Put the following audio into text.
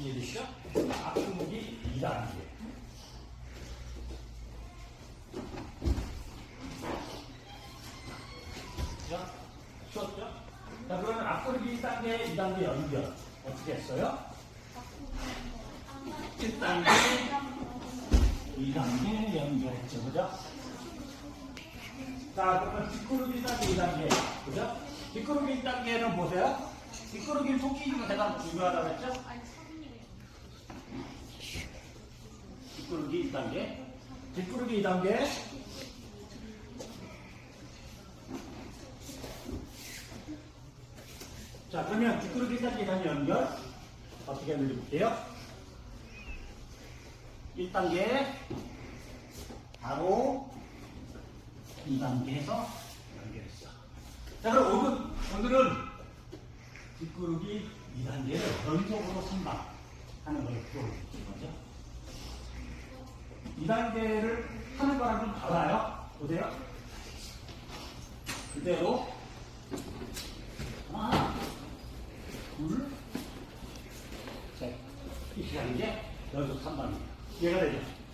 이해되시죠? 앞구르기 2단계. 자, 쉬웠죠? 자, 그러면 앞구르기 1단계, 2단계 연결. 어떻게 했어요? 1단계, 2단계 연결했죠. 그죠? 자, 그러면 뒷구르기 1단계, 2단계. 그죠? 뒷구르기 1단계는 보세요. 뒷구르기 속기가 대단 중요하다고 했죠? 뒷구르기 2단계. 뒷구르기 2단계. 자, 그러면 뒷구르기 1단계 단 연결. 어떻게 하는지 볼게요. 1단계. 바로 2단계에서 연결했어. 자, 그럼 오늘, 오늘은 뒷구르기 2단계를 연속으로 선박하는 걸 보여드릴 거죠. 2단계를 하는 거랑 좀 달라요. 보세요. 그대로 하나, 둘, 셋. 이렇게 하는 게 연속 3단입니다. 이해가 되죠?